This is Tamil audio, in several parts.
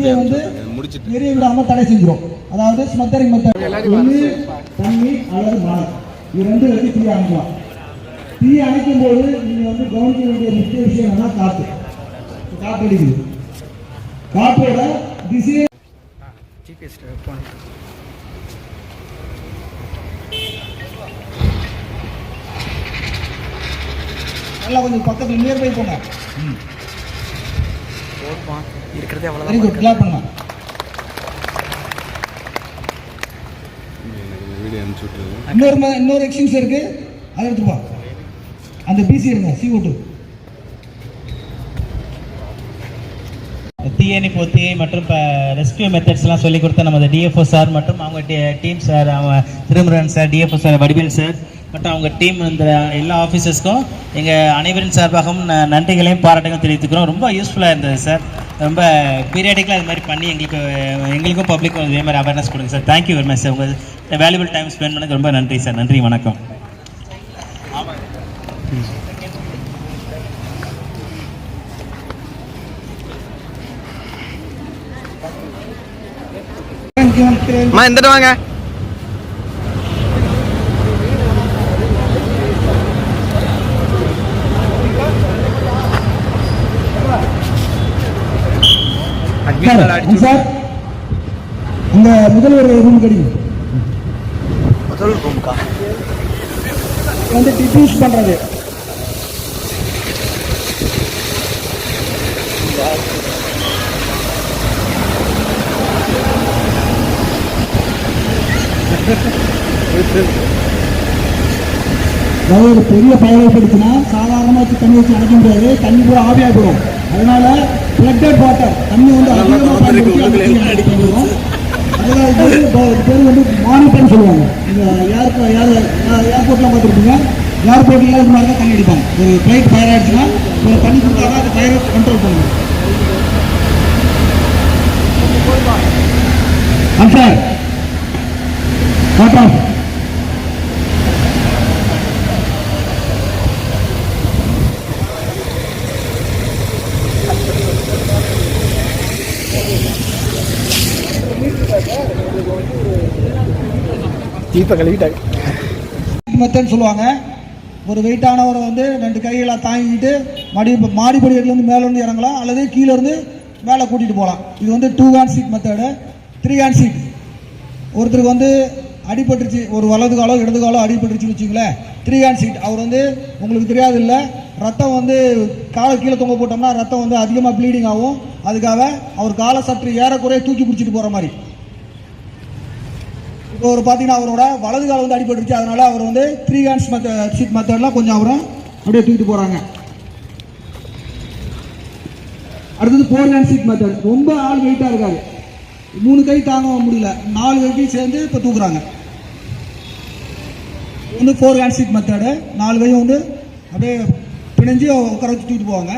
நிதியை வந்து நிறைய எரிய விடாம தடை செஞ்சிடும் அதாவது ஸ்மத்தரிங் மெத்தட் ஒன்று தண்ணி அல்லது மழை இது ரெண்டு வச்சு தீயை அணைக்கலாம். தீயை அணைக்கும் போது நீங்க வந்து கவனிக்க வேண்டிய முக்கிய விஷயம் என்னன்னா காற்று. காற்று அடிக்குது. காற்றோட திசையை நல்லா கொஞ்சம் பக்கத்துல நியர்பை போங்க. இருக்கிறதே வெரி அவ்வளோதான் குட் கிளாப் பண்ணலாம் இன்னொரு ம- இன்னொரு எக்ஸ்சேஞ்ச் இருக்கு. அதை எடுத்துப்பா அந்த பிசி இருங்க சி ஓட்டு தீயணைப்பு ஒத்திகை மற்றும் இப்போ ரெஸ்கியூ மெத்தட்ஸ்லாம் சொல்லி கொடுத்த நமது டிஎஃப்ஓ சார் மற்றும் அவங்க டீம் சார் அவங்க Thirumurugan sir DFO sir Vadivel sir மற்றும் அவங்க டீம் இந்த எல்லா ஆஃபீஸர்ஸ்க்கும் எங்கள் அனைவரின் சார்பாகவும் ந- நன்றிகளையும் பாராட்டுகளும் தெரிவித்துக்கிறோம். ரொம்ப யூஸ்ஃபுல்லாக இருந்தது சார் ரொம்ப பீரியாடிக்கலாக இது மாதிரி பண்ணி எங்களுக்கு எங்களுக்கும் பப்ளிக்கும் இதே மாதிரி அவேர்னஸ் கொடுங்க sir thank you very much sir உங்கள் வேல்யூபிள் டைம் ஸ்பெண்ட் பண்ணதுக்கு ரொம்ப நன்றி சார் நன்றி வணக்கம். அம்மா இந்த வாங்க. சார் உங்க முதல்வர் ரூம் கிடைக்கும் முதல் வந்து டிஃப்யூஸ் பண்றது. அதாவது ஒரு பெரிய சாதாரணமாக வச்சு தண்ணி வச்சு அடைக்க முடியாது. தண்ணி பூரா ஆவியாக போயிடும். அதனால ஃப்ளட்டட் வாட்டர் தண்ணி வந்து அதிகமாக பயன்படுத்தி அதனால இது பேர் வந்து மானிட்டர்னு சொல்லுவாங்க. இந்த ஏர்போ ஏர் ஏர்போர்ட்லாம் பார்த்துருப்பீங்க. ஏர்போர்ட்ல இது மாதிரி தான் தண்ணி அடிப்பாங்க. ஒரு ஃப்ளைட் ஃபயர் ஆயிடுச்சுன்னா ஒரு தண்ணி கொடுத்தா அந்த ஃபயரை கண்ட்ரோல் பண்ணுங்க சார் கட் ஆஃப் தீப கழுவிட்டாங்க. மெத்தட் சொல்லுவாங்க. ஒரு வெயிட்டானவரை வந்து ரெண்டு கைகளை தாங்கிட்டு மடி மாடிப்படியிலேருந்து மேலே இருந்து இறங்கலாம். அல்லது கீழே இருந்து மேலே கூட்டிகிட்டு போகலாம். இது வந்து two hand seat method three hand seat ஒருத்தருக்கு வந்து அடிபட்டுருச்சு ஒரு வலது காலோ இடது காலோ அடிபட்டுருச்சுன்னு வச்சுங்களேன் த்ரீ ஹேண்ட் சீட் அவர் வந்து உங்களுக்கு தெரியாது இல்லை ரத்தம் வந்து காலை கீழே தொங்க போட்டோம்னா ரத்தம் வந்து அதிகமாக ப்ளீடிங் ஆகும். அதுக்காக அவர் காலை சற்று ஏறக்குறைய தூக்கி பிடிச்சிட்டு போகிற மாதிரி. ஒரு பார்த்தீங்கன்னா அவரோட வலது கால் வந்து அடிபட்டுருச்சு. அதனால அவர் வந்து த்ரீ ஹேண்ட்ஸ் மத்த சீட் மெத்தட்லாம் கொஞ்சம் அவரை அப்படியே தூக்கிட்டு போகிறாங்க அடுத்தது ஃபோர் ஹேண்ட் சீட் மெத்தட் ரொம்ப ஆள் வெயிட்டாக இருக்காரு. மூணு கை தாங்க முடியல. நாலு கைக்கும் சேர்ந்து இப்போ தூக்குறாங்க. வந்து ஃபோர் ஹேண்ட் சீட் மெத்தடு நாலு கையும் வந்து அப்படியே பிணைஞ்சு உட்கார வச்சு தூக்கிட்டு போவாங்க.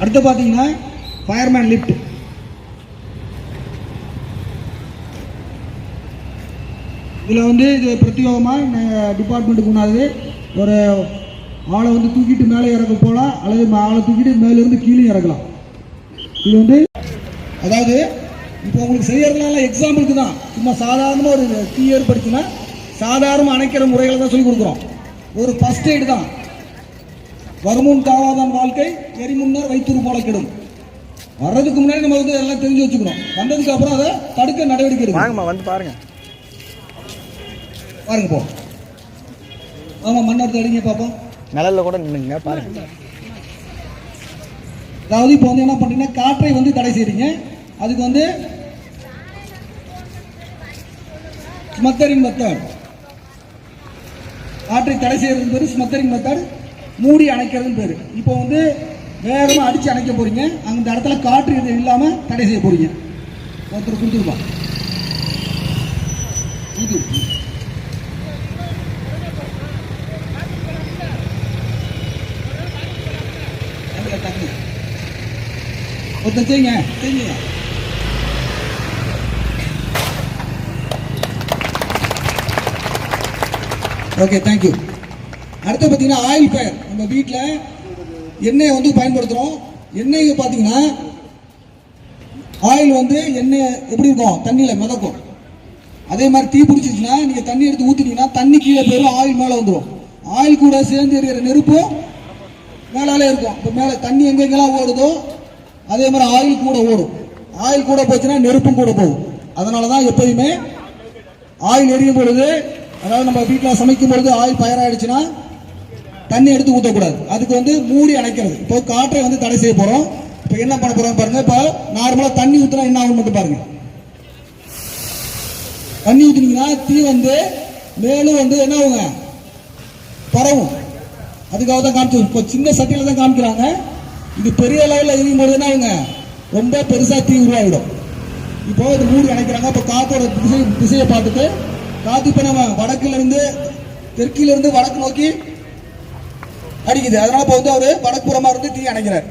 அடுத்து பார்த்தீங்கன்னா ஃபயர்மேன் லிஃப்ட் இதில் வந்து இது பிரத்யேகமாக டிபார்ட்மெண்ட்டுக்கு முன்னாடி ஒரு ஆளை வந்து தூக்கிட்டு மேலே இறக்க போகலாம் அல்லது ஆளை தூக்கிட்டு மேலேருந்து கீழே இறக்கலாம் இது வந்து அதாவது இப்போ உங்களுக்கு செய்யறதுனால எக்ஸாம்பிளுக்கு தான். சும்மா சாதாரணமாக ஒரு தீ ஏற்படுத்தினா சாதாரண அணைக்கிற முறைகளை தான் சொல்லி கொடுக்குறோம். ஒரு ஃபர்ஸ்ட் எய்டு தான். வருமுன் காவாதான் வாழ்க்கை எரி முன்னர் வைத்தூர் போல கெடும். வர்றதுக்கு முன்னாடி நம்ம வந்து எல்லாம் தெரிஞ்சு வச்சுக்கணும். வந்ததுக்கு அப்புறம் அதை தடுக்க நடவடிக்கை வாங்கம்மா வந்து பாருங்க. பாருங்க போ. ஆமா மண் எடுத்து அடிங்க பார்ப்போம் நிழல்ல கூட நின்னுங்க பாருங்க. அதாவது இப்போ வந்து என்ன பண்றீங்கன்னா காற்றை வந்து தடை செய்றீங்க. அதுக்கு வந்து ஸ்மத்தரிங் மெத்தட் காற்றை தடை செய்யறது பேர் ஸ்மத்தரிங் மெத்தட் மூடி அணைக்கிறதுன்னு பேர். இப்போ வந்து வேகமாக அடிச்சு அணைக்க போறீங்க. அந்த இடத்துல காற்று இது இல்லாம தடை செய்ய போறீங்க. ஒருத்தர் கொடுத்துருப்பா கொடுத்து ஒருத்தர் செய்யுங்க. செய்யுங்க. ஓகே தேங்க்யூ அடுத்து பார்த்தீங்கன்னா ஆயில் ஃபயர் நம்ம வீட்டில் எண்ணெயை வந்து பயன்படுத்துகிறோம் எண்ணெயை பார்த்தீங்கன்னா ஆயில் வந்து எண்ணெய் எப்படி இருக்கும்? தண்ணியில் மிதக்கும். அதே மாதிரி தீ பிடிச்சிச்சுன்னா நீங்கள் தண்ணி எடுத்து ஊற்றினீங்கன்னா தண்ணி கீழே போயிடும் ஆயில் மேலே வந்துடும் ஆயில் கூட சேர்ந்து எரியிற நெருப்பும் மேலாலே இருக்கும். இப்போ மேலே தண்ணி எங்கெங்கெல்லாம் ஓடுதோ அதே மாதிரி ஆயில் கூட ஓடும். ஆயில் கூட போச்சுன்னா நெருப்பும் கூட போகும். அதனால தான் எப்பயுமே ஆயில் எரியும் பொழுது அதாவது நம்ம வீட்டில் சமைக்கும் பொழுது ஆயில் ஃபயர் தண்ணி எடுத்து ஊற்றக்கூடாது அதுக்கு வந்து மூடி அணைக்கிறது. இப்போ காற்றை வந்து தடை செய்ய போகிறோம் இப்போ என்ன பண்ண போகிறோம் பாருங்கள் இப்போ நார்மலாக தண்ணி ஊற்றினா என்ன ஆகும் மட்டும் பாருங்க. தண்ணி ஊற்றினீங்கன்னா தீ வந்து மேலும் வந்து என்ன ஆகுங்க? பரவும். அதுக்காக தான் காமிச்சு இப்போ சின்ன சட்டியில் தான் காமிக்கிறாங்க. இது பெரிய லெவலில் எரியும் போது என்ன ஆகுங்க? ரொம்ப பெருசாக தீ உருவாகிடும் இப்போ இது மூடி அணைக்கிறாங்க. இப்போ காற்றோட திசை திசையை பார்த்துட்டு காற்று இப்போ நம்ம வடக்குலேருந்து தெற்கிலிருந்து வடக்கு நோக்கி அடிக்குது. அதனால இப்போ வந்து அவரு வடக்குப்புறமா இருந்து தீ அணைக்கிறார்.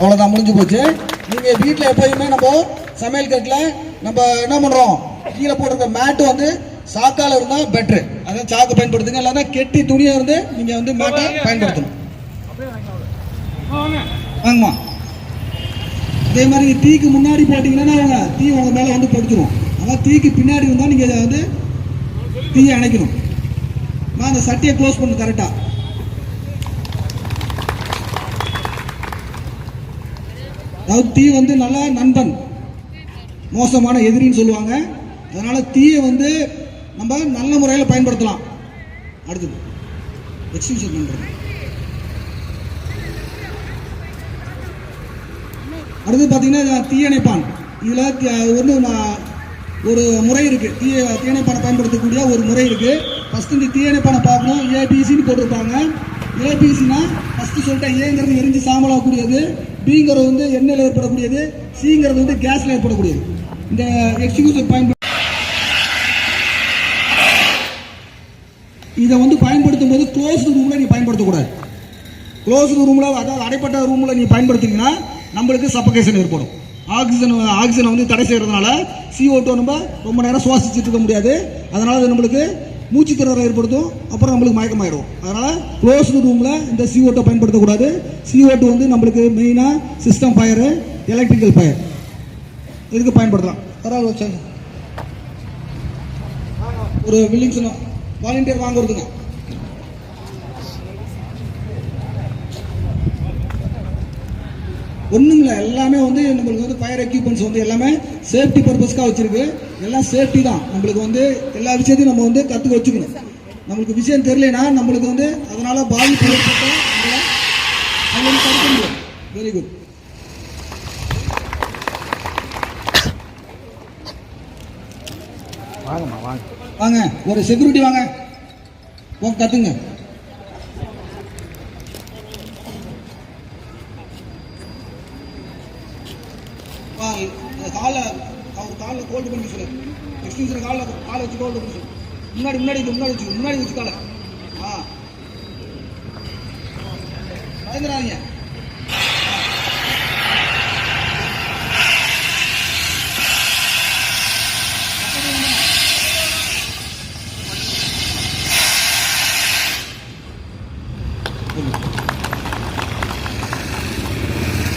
அவ்வளவுதான் முடிஞ்சு போச்சு. நீங்க வீட்டில் எப்பயுமே நம்ம சமையல் கட்டில் நம்ம என்ன பண்றோம்? கீழே போட்டிருக்க மேட்டு வந்து சாக்கால இருந்தா பெட்ரு அதான் சாக்கு பயன்படுத்துங்க. இல்லைன்னா கெட்டி துணியா இருந்து நீங்க வந்து மேட்டை பயன்படுத்தணும். வாங்கம்மா. அதே மாதிரி தீக்கு முன்னாடி போட்டீங்கன்னா அவங்க தீ உங்க மேல வந்து படுத்துரும் அதான் தீக்கு பின்னாடி இருந்தால் நீங்கள் இதை வந்து தீயை அணைக்கணும். நான் அந்த சட்டியை க்ளோஸ் பண்ணு கரெக்டா அதாவது தீ வந்து நல்ல நண்பன் மோசமான எதிரின்னு சொல்லுவாங்க. அதனால தீயை வந்து நம்ம நல்ல முறையில் பயன்படுத்தலாம். அடுத்தது எக்ஸ்கியூஷன் பண்றது. அடுத்து பார்த்தீங்கன்னா தீயணைப்பான். இதில் வந்து ஒரு முறை இருக்கு. தீய தீயணைப்பானை பயன்படுத்தக்கூடிய ஒரு முறை இருக்குது ஃபஸ்ட்டு இந்த தீயணைப்பானை பார்க்கணும். ஏபிசின்னு போட்டிருப்பாங்க. ஏபிசினா ஃபஸ்ட்டு சொல்லிட்டேன் ஏங்கிறது எரிஞ்சு சாம்பலாகக்கூடியது. பிங்கிறது வந்து எண்ணெயில் ஏற்படக்கூடியது. சிங்கிறது வந்து கேஸில் ஏற்படக்கூடியது. இந்த எக்ஸ்கியூஷன் பயன்படுத்த இதை வந்து பயன்படுத்தும் போது க்ளோஸ்டு ரூமில் நீ பயன்படுத்தக்கூடாது. க்ளோஸ்டு ரூமில் அதாவது அடைப்பட்ட ரூமில் நீ பயன்படுத்திங்கன்னா நம்மளுக்கு சப்பகேஷன் ஏற்படும். ஆக்சிஜன் ஆக்சிஜனை வந்து தடை செய்கிறதுனால CO2 நம்ம ரொம்ப நேரம் சுவாசிச்சுட்டு இருக்க முடியாது. அதனால் அது நம்மளுக்கு மூச்சு திணறலை ஏற்படுத்தும் அப்புறம் நம்மளுக்கு மயக்கமாயிடும் அதனால் க்ளோஸ்டு ரூமில் இந்த சிஓட்டை பயன்படுத்தக்கூடாது. சிஓட்டு வந்து நம்மளுக்கு மெயினாக சிஸ்டம் ஃபயரு எலக்ட்ரிக்கல் ஃபயர் இதுக்கு பயன்படுத்தலாம். அதனால் வச்சு ஒரு வில்லிங்ஸ் வாலண்டியர் வாங்குறதுங்க. ஒன்றும் இல்லை எல்லாமே வந்து நம்மளுக்கு வந்து ஃபயர் எக்யூப்மெண்ட்ஸ் வந்து எல்லாமே சேஃப்டி பர்பஸ்க்காக வச்சிருக்கு. எல்லாம் சேஃப்டி தான். நம்மளுக்கு வந்து எல்லா விஷயத்தையும் நம்ம வந்து கற்றுக்க வச்சுக்கணும். நம்மளுக்கு விஷயம் தெரியலனா நம்மளுக்கு வந்து அதனால பாதிப்பு ஏற்பட்டா நம்மள அதை வந்து தடுக்க முடியும். வெரி குட் வாங்கம்மா வாங்க. வாங்க ஒரு செக்யூரிட்டி வாங்க. போங்க காலை அவர் காலில் கோல்டு பண்ணி சொல்லு. எக்ஸ்டென்ஷன் காலில் காலை வச்சு கோல்டு பண்ணி சொல்லு. முன்னாடி முன்னாடி முன்னாடி வச்சு முன்னாடி வச்சு காலை. ஆ. பயந்துடாதீங்க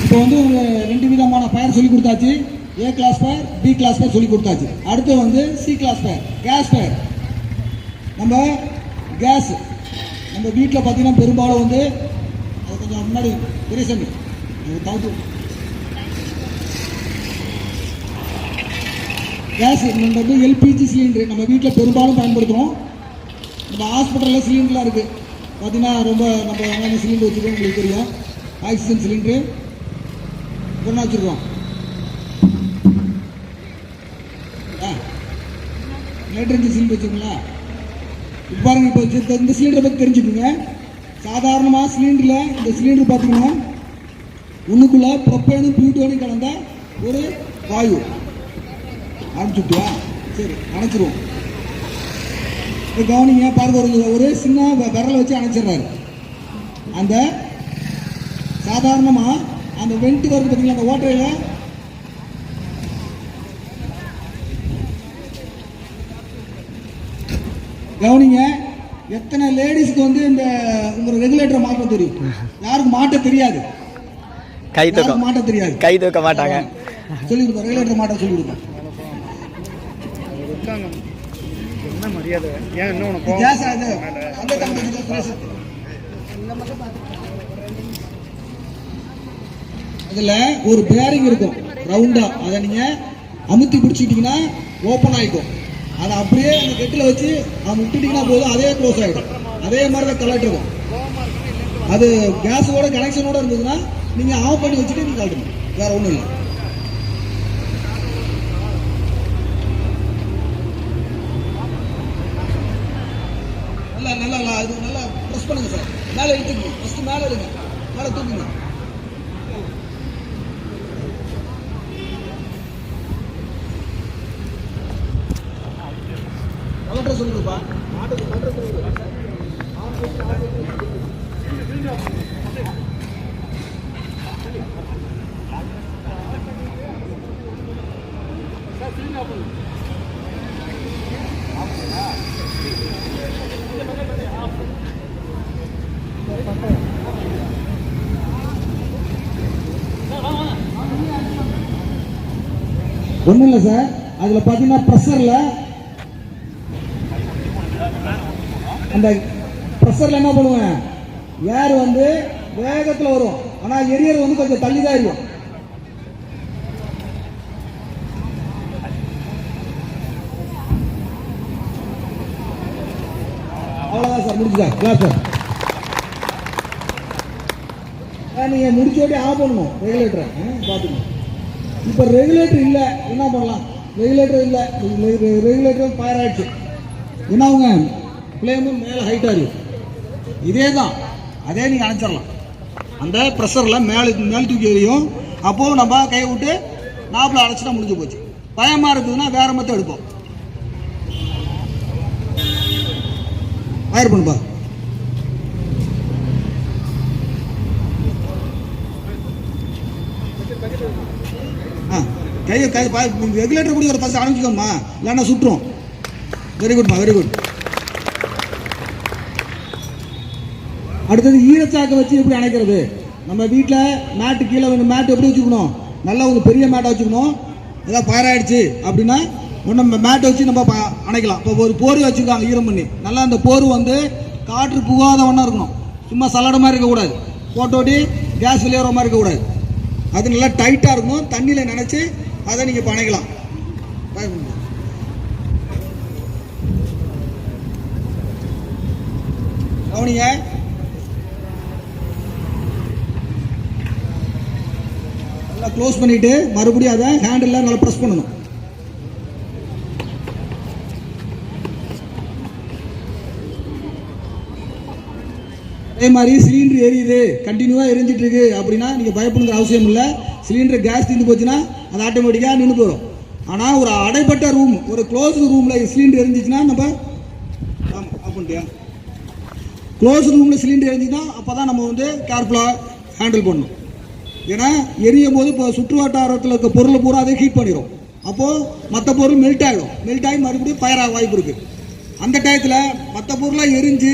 இப்போ வந்து ஒரு ரெண்டு விதமான ஃபயர் சொல்லி கொடுத்தாச்சு. A class fire B class fire சொல்லி கொடுத்தாச்சு. அடுத்து வந்து C class fire gas fire நம்ம கேஸ் நம்ம வீட்டில் பார்த்தீங்கன்னா பெரும்பாலும் வந்து அது கொஞ்சம் முன்னாடி பெரிய சாமி தகுந்த கேஸ் நம்ம வந்து எல்பிஜி சிலிண்டர் நம்ம வீட்டில் பெரும்பாலும் பயன்படுத்துகிறோம் நம்ம ஹாஸ்பிட்டலில் சிலிண்டர்லாம் இருக்குது பார்த்தீங்கன்னா ரொம்ப நம்ம என்னென்ன சிலிண்டர் வச்சுருக்கோம் உங்களுக்கு தெரியும். ஆக்சிஜன் சிலிண்டரு ஒன்றா வச்சுருக்கோம். நைட்ரஜன் சிலிண்டர் வச்சுருங்களா இப்போ பாருங்க இப்போ இந்த- இந்த சிலிண்டரை பற்றி தெரிஞ்சுக்கோங்க. சாதாரணமாக சிலிண்டரில் இந்த சிலிண்டர் பார்த்தீங்கன்னா ஒன்றுக்குள்ளே ப்ரொப்பேனும் பியூட்டோனும் கலந்த ஒரு வாயு. ஆரம்பிச்சுட்டியா சரி அணைச்சிருவோம். இப்போ கவனிங்க பாருங்க ஒரு ஒரு சின்ன விரலை வச்சு அணைச்சிடுறாரு. அந்த சாதாரணமாக அந்த வெண்ட்டு வருது பார்த்தீங்களா அந்த ஓட்டையில் கவனிங்க எத்தனை லேடிஸ்க்கு வந்து இந்த உங்க ரெகுலேட்டரை மாற்ற தெரியும்? யாருக்கு மாட்ட தெரியாது. கை தூக்கம். மாட்ட தெரியாது. கை தூக்க மாட்டாங்க. சொல்லி கொடுப்போம் ரெகுலேட்டர் மாட்ட சொல்லி கொடுப்போம் என்ன மரியாதை? ஏன் pressure. அதுல ஒரு பேரிங் இருக்கும் ரவுண்டா அதை நீங்க அமுத்தி பிடிச்சிட்டீங்கன்னா ஓப்பன் ஆயிக்கும். அதை அப்படியே அந்த கெட்டில் வச்சு அதை விட்டுட்டீங்கன்னா போதும். அதே க்ளோஸ் ஆகிடும் அதே மாதிரி தான் கலெக்ட் இருக்கும் அது கேஸோட கனெக்ஷனோட இருந்ததுன்னா நீங்க ஆஃப் பண்ணி வச்சுட்டு நீங்க கலட்டணும் வேற ஒன்றும் இல்லை. நல்லா நல்லா நல்லா இது நல்லா ப்ரெஸ் பண்ணுங்க சார் மேலே இழுத்துங்க ஃபஸ்ட்டு மேலே எடுங்க மேலே தூக்குங்க. கலெக்டர் சொல்லுங்கப்பா மாட்டுக்கு கலெக்டர் சொல்லுங்க ஒன்றும் இல்லை சார். அதில் பார்த்தீங்கன்னா ப்ரெஷரில் அந்த ப்ரெஷரில் என்ன பண்ணுவேன்? ஏர் வந்து வேகத்தில் வரும். ஆனால் எரியர் வந்து கொஞ்சம் தள்ளி தான் எரியும். அவ்வளோதான் சார் முடிஞ்சு சார் கிளாஸ் சார் நீங்கள் முடிச்சோடே ஆஃப் பண்ணணும். ரெகுலேட்டரை பார்த்துக்கணும். இப்போ ரெகுலேட்டர் இல்லை. என்ன பண்ணலாம்? ரெகுலேட்டர் இல்லை. ரெகுலேட்டர் ஃபயர் ஆயிடுச்சு. என்ன ஆகுங்க? ஃப்ளேமும் மேலே ஹைட் இருக்கும் இதே தான் அதே நீங்கள் அணைச்சிடலாம். அந்த ப்ரெஷரில் மேலே மேல் தூக்கி எறியும். அப்போது நம்ம கையை விட்டு நாப்பில் அடைச்சிட்டா முடிஞ்சு போச்சு. பயமாக இருக்குதுன்னா வேற மொத்தம் எடுப்போம். ஃபயர் பண்ணுப்பா. ஆ கையை கை ரெகுலேட்டர் கூட ஒரு பசங்க ஆரம்பிச்சுக்கோம்மா இல்லைன்னா சுட்டுரும். வெரி குட்மா வெரி குட் அடுத்தது ஈரச்சாக்கை வச்சு எப்படி அணைக்கிறது? நம்ம வீட்டில் மேட்டு கீழே வந்து மேட்டு எப்படி வச்சுக்கணும்? நல்லா ஒரு பெரிய மேட்டை வச்சுக்கணும். ஏதாவது ஃபயர் அப்படின்னா ஒன்று மேட்டை வச்சு நம்ம ப- அணைக்கலாம். இப்போ ஒரு போர் வச்சுருக்காங்க ஈரம் பண்ணி. நல்லா அந்த போர் வந்து காற்று புகாதவண்ணா இருக்கணும். சும்மா சல்லடை மாதிரி இருக்கக்கூடாது. போட்டோட்டி கேஸ் வெளியேற மாதிரி இருக்கக்கூடாது. அது நல்லா டைட்டாக இருக்கணும். தண்ணியில் நினச்சி அதை நீங்கள் இப்போ அணைக்கலாம். கவனிங்க. க்ளோஸ் பண்ணிட்டு மறுபடியும் அதை ஹேண்டில் நல்லா ப்ரெஸ் பண்ணணும். அதே மாதிரி சிலிண்டர் எரியுது கண்டினியூவாக எரிஞ்சிட்டு இருக்கு அப்படின்னா நீங்கள் பயப்படுங்கிற அவசியம் இல்லை. சிலிண்டர் கேஸ் தீர்ந்து போச்சுன்னா அது ஆட்டோமேட்டிக்காக நின்று போயிடும். ஆனால் ஒரு அடைப்பட்ட ரூம் ஒரு க்ளோஸ் ரூமில் சிலிண்டர் எரிஞ்சிச்சுன்னா நம்ம ஆமாம் ஆஃப் பண்ணிட்டியா? க்ளோஸ் ரூமில் சிலிண்டர் எரிஞ்சுன்னா அப்போ தான் நம்ம வந்து கேர்ஃபுல்லாக ஹேண்டில் பண்ணணும். ஏன்னா எரியும் போது இப்போ சுற்று வட்டாரத்தில் இருக்க பொருளை பூரா அதை ஹீட் பண்ணிடும் அப்போது மற்ற பொருள் மெல்ட் ஆகிடும் மெல்ட் ஆகி மறுபடியும் ஃபயர் ஆக வாய்ப்பு இருக்குது அந்த டயத்தில் மற்ற பொருளாக எரிஞ்சு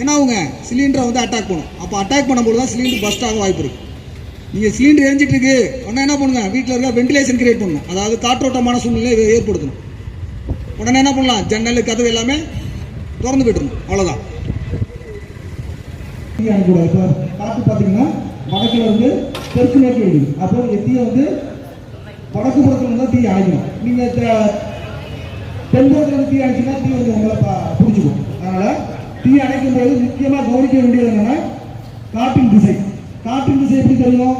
என்ன அவங்க சிலிண்டரை வந்து அட்டாக் பண்ணும். அப்போ அட்டாக் பண்ணும்போது தான் சிலிண்டர் பஸ்ட் ஆக வாய்ப்பு இருக்குது நீங்கள் சிலிண்டர் எரிஞ்சிட்டு இருக்கு உடனே என்ன பண்ணுங்க? வீட்டில் இருக்க வென்டிலேஷன் கிரியேட் பண்ணணும். அதாவது காற்றோட்டமான சூழ்நிலையை ஏற்படுத்தணும். உடனே என்ன பண்ணலாம்? ஜன்னல் கதவு எல்லாமே திறந்து விட்டுருணும் அவ்வளோதான் காற்று பார்த்தீங்கன்னா வடக்கில் வந்து தெற்கு நோக்கி அடிக்குது அப்போ இந்த தீயை வந்து வடக்கு புறத்தில் இருந்தால் தீ அணைக்கணும் நீங்கள் தென்புறத்தில் வந்து தீ அணைச்சிங்கன்னா தீ வந்து உங்களை ப- பிடிச்சிக்கும். அதனால் தீ அணைக்கும் போது முக்கியமாக கவனிக்க வேண்டியது என்னென்னா காற்றின் திசை. காற்றின் திசை எப்படி தெரியும்?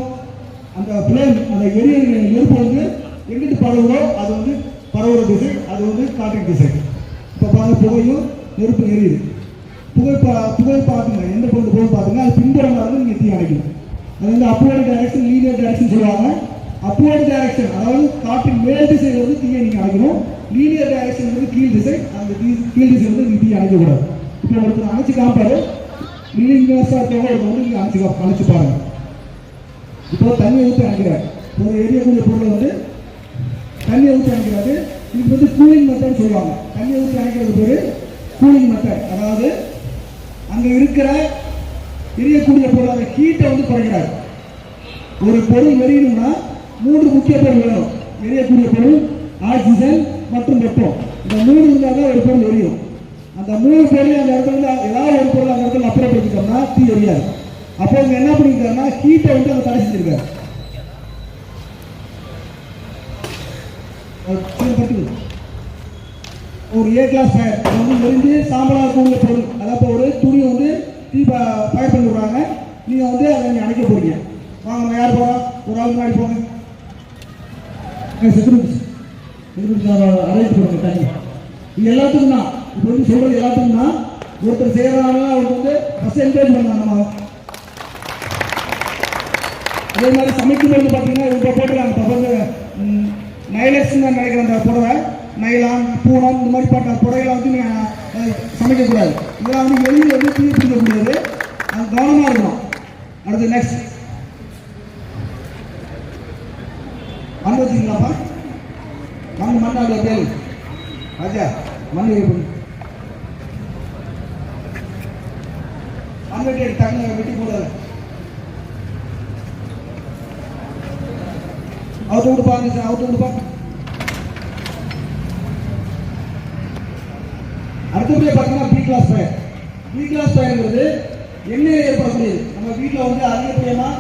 அந்த பிளேன் அந்த எரிய நெருப்பு வந்து எங்கிட்டு பரவுதோ அது வந்து பரவுற திசை அது வந்து காற்றின் திசை. இப்போ பாருங்க புகையும் நெருப்பு எரியுது. புகை பா புகை பார்த்துங்க எந்த பொருள் புகை பார்த்துங்க அது பின்புறமாக இருந்து நீங்கள் தீ அணைக்கணும். அது வந்து அப்வர்டு டைரக்ஷன் லீனியர் டைரக்ஷன் சொல்லுவாங்க. அப்வர்டு டைரக்ஷன் அதாவது காற்றின் மேல் திசையில் வந்து தீயை நீங்கள் அணைக்கணும் லீனியர் டைரக்ஷன் வந்து கீழ் திசை. அந்த கீழ் திசை வந்து நீங்கள் தீ அணைக்கக்கூடாது இப்போ ஒருத்தர் அணைச்சு காப்பாரு இல்லிங்காஸாக இருக்கவங்க ஒருத்தர் வந்து நீங்கள் அணைச்சு அணைச்சு பாருங்க. இப்போ தண்ணி ஊற்றி அணைக்கிறார். ஒரு எரியக்கூடிய பொருளை வந்து தண்ணியை ஊற்றி அணைக்கிறாரு. இதுக்கு வந்து கூலிங் மெத்தட் சொல்லுவாங்க. தண்ணியை ஊற்றி அணைக்கிறது பேர் கூலிங் மெத்தட் அதாவது அங்க இருக்கிற எரியக்கூடிய பொருள் அந்த ஹீட்டை வந்து குறைக்கிறார். ஒரு பொருள் எரியணும்னா மூன்று முக்கிய பொருள் வேணும் எரியக்கூடிய பொருள் ஆக்சிஜன் மற்றும் வெப்பம். இந்த மூணு இருந்தால் தான் ஒரு பொருள் எரியும். அந்த மூணு பொருள் அந்த இடத்துல ஏதாவது ஒரு பொருள் அந்த இடத்துல அப்புறப்படுத்திட்டோம்னா தீ எரியாது. அப்போ இங்க என்ன பண்ணிருக்காருன்னா ஹீட்டை வந்து அதை தடை செஞ்சிருக்காரு. ஒரு ஏ கிளாஸ் ஃபயர் வந்து எரிஞ்சு சாம்பலாக இருக்கக்கூடிய பொருள். அதாவது ஒரு துணி வந்து தீ ப- பண்ணி விடுறாங்க நீங்கள் வந்து அதை நீங்கள் அணைக்க போகிறீங்க வாங்க யார் போகிறோம் ஒரு ஆள் முன்னாடி போங்க. செக்யூரிட்டி செக்யூரிட்டி அழைத்து போடுங்க தண்ணி. இது எல்லாத்துக்கும் தான். இப்போ வந்து சொல்கிறது எல்லாத்துக்கும் தான். ஒருத்தர் செய்கிறாங்க அவருக்கு வந்து ஃபஸ்ட் என்கரேஜ் பண்ணலாம் நம்ம. அதே மாதிரி சமைக்கும் போது பார்த்தீங்கன்னா இப்போ போட்டுருக்காங்க. இப்போ வந்து ம், நினைக்கிற நினைக்கிறேன் அந்த புடவை. நைலான் பூனம் இந்த மாதிரி பட்ட புடவைகளை வந்து நீங்கள் சமைக்கக்கூடாது. இதெல்லாம் வந்து எளிதில் வந்து தீ பிடிக்க அது கவனமாக இருக்கணும். அடுத்து நெக்ஸ்ட் மண் வச்சுக்கலாமா? மண் மண் தேவை. ராஜா மண் இது பண்ணு. மண் வெட்டி எடுத்தாங்க வெட்டி போடாது. அவுத்து விடுப்பாங்க சார் அவுத்து விடுப்பாங்க அடுத்தபடியாக பார்த்தீங்கன்னா B class fire B class ஃபயர்ங்கிறது எண்ணெயில் ஏற்படக்கூடியது நம்ம வீட்டில் வந்து அதிகப்படியமாக